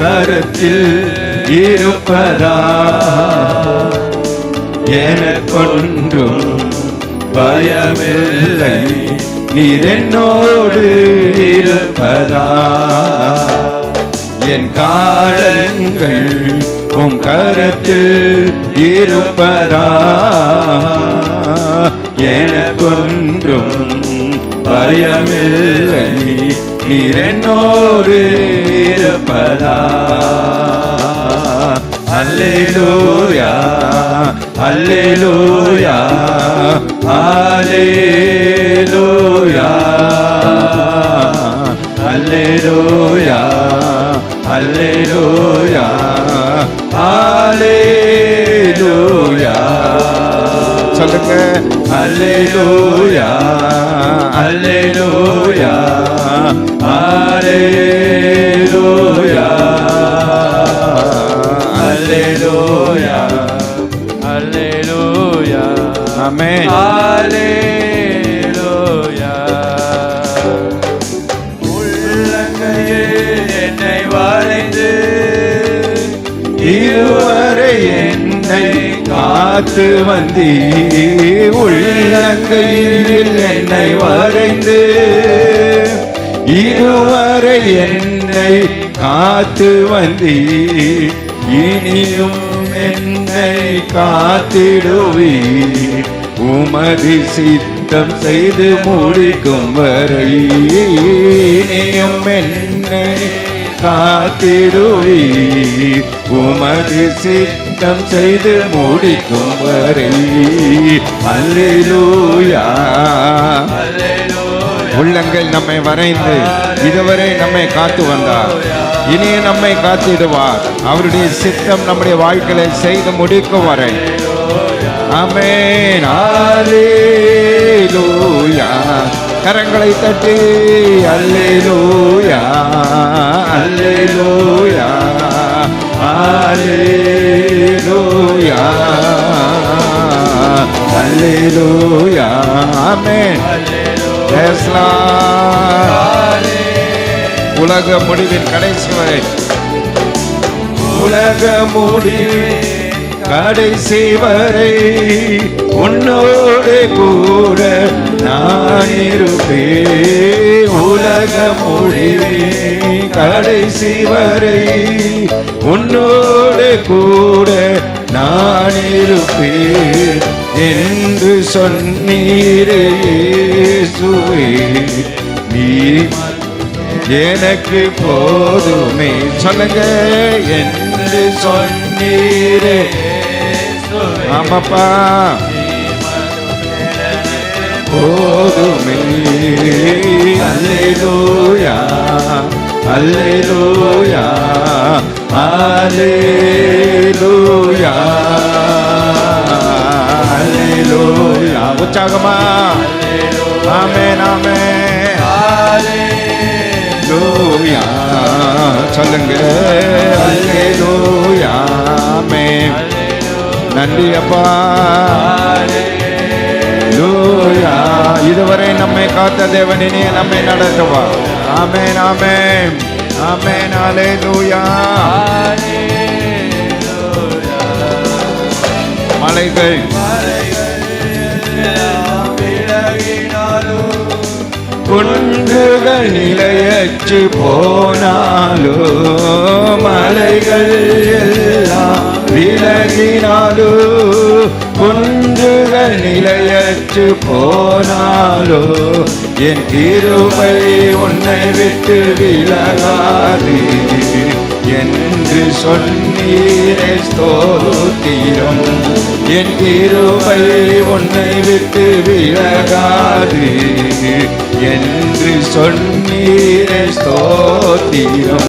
கருத்தில் இருப்பதா? எனக்கொன்றும் பயமில்லை. நீரென்னோடு இருப்பதா? என் காலங்கள் உம் கருத்தில் இருப்பதா? எனக்கொன்றும் பயமில்லை. நீரென்னோடு என்னோடு இருப்பதா அல்லேலூயா அல்லேலூயா அல்லேலூயா அல்லேலூயா அல்லேலூயா அல்லேலூயா சொல்லுங்க அல்லேலூயா அல்லேலூயா அல்லேலூயா Amén. Aleluya. உள்ளங்கையில் என்னை வளைந்து இதுவரை என்னை காத்து வந்தி உள்ளங்கையில் என்னை வரைந்து இதுவரை என்னை காத்து வந்தி இனியும் என்னை காத்திடுவீர் உமது சித்தம் செய்து முடிக்கும் வரை நீயும் என்னை காத்திடுவி. உமது சித்தம் செய்து முடிக்கும் வரை. அல்லூயா உள்ளங்கள் நம்மை வரைந்து இதுவரை நம்மை காத்து வந்தார். இனியே நம்மை காத்திடுவார். அவருடைய சித்தம் நம்முடைய வாழ்க்கையை செய்து முடிக்கும் வரை. ஆமென். அல்லேலூயா கரங்களை தட்டி அல்லேலூயா அல்லேலூயா அல்லேலூயா அல்லேலூயா ஆமென். உலக முடிவின் கடைசி வரை. உலக முடிவின் கடைசி வரை உன்னோடு கூட நான் இருப்பே உலக முடிவின் கடைசி வரை உன்னோடு கூட நான் இருப்பேன். என்று சொன்னீரே சுவே நீ எனக்கு போதுமே. சொல்லுங்க என்று சொன்னீரே. ஆமாப்பா போதுமே அல்லேலூயா அல்லேலூயா அல்லேலூயா அல்லேலூயா உற்சாகமா ஆமென் ஆமென் அல்லேலூயா சொல்லுங்க அல்லேலூயா ஆமென் நன்றி அப்பா இதுவரை நம்மை காத்த தேவனினே நம்மை நடத்துவா? ஆமென் ஆமென். ஆமென் அல்லேலூயா மலைகள். குன்றுகள் நிலையற்று போனாலோ மலைகள் விலகினாலோ குன்றுகள் நிலையற்று போனாலோ என் கிருபை உன்னை விட்டு விலகாது. என்று சொன்னீரே ஸ்தோத்திரம். என் கிருபை உன்னை விட்டு விலகாது. என்று சொன்னீரே ஸ்தோத்திரம்.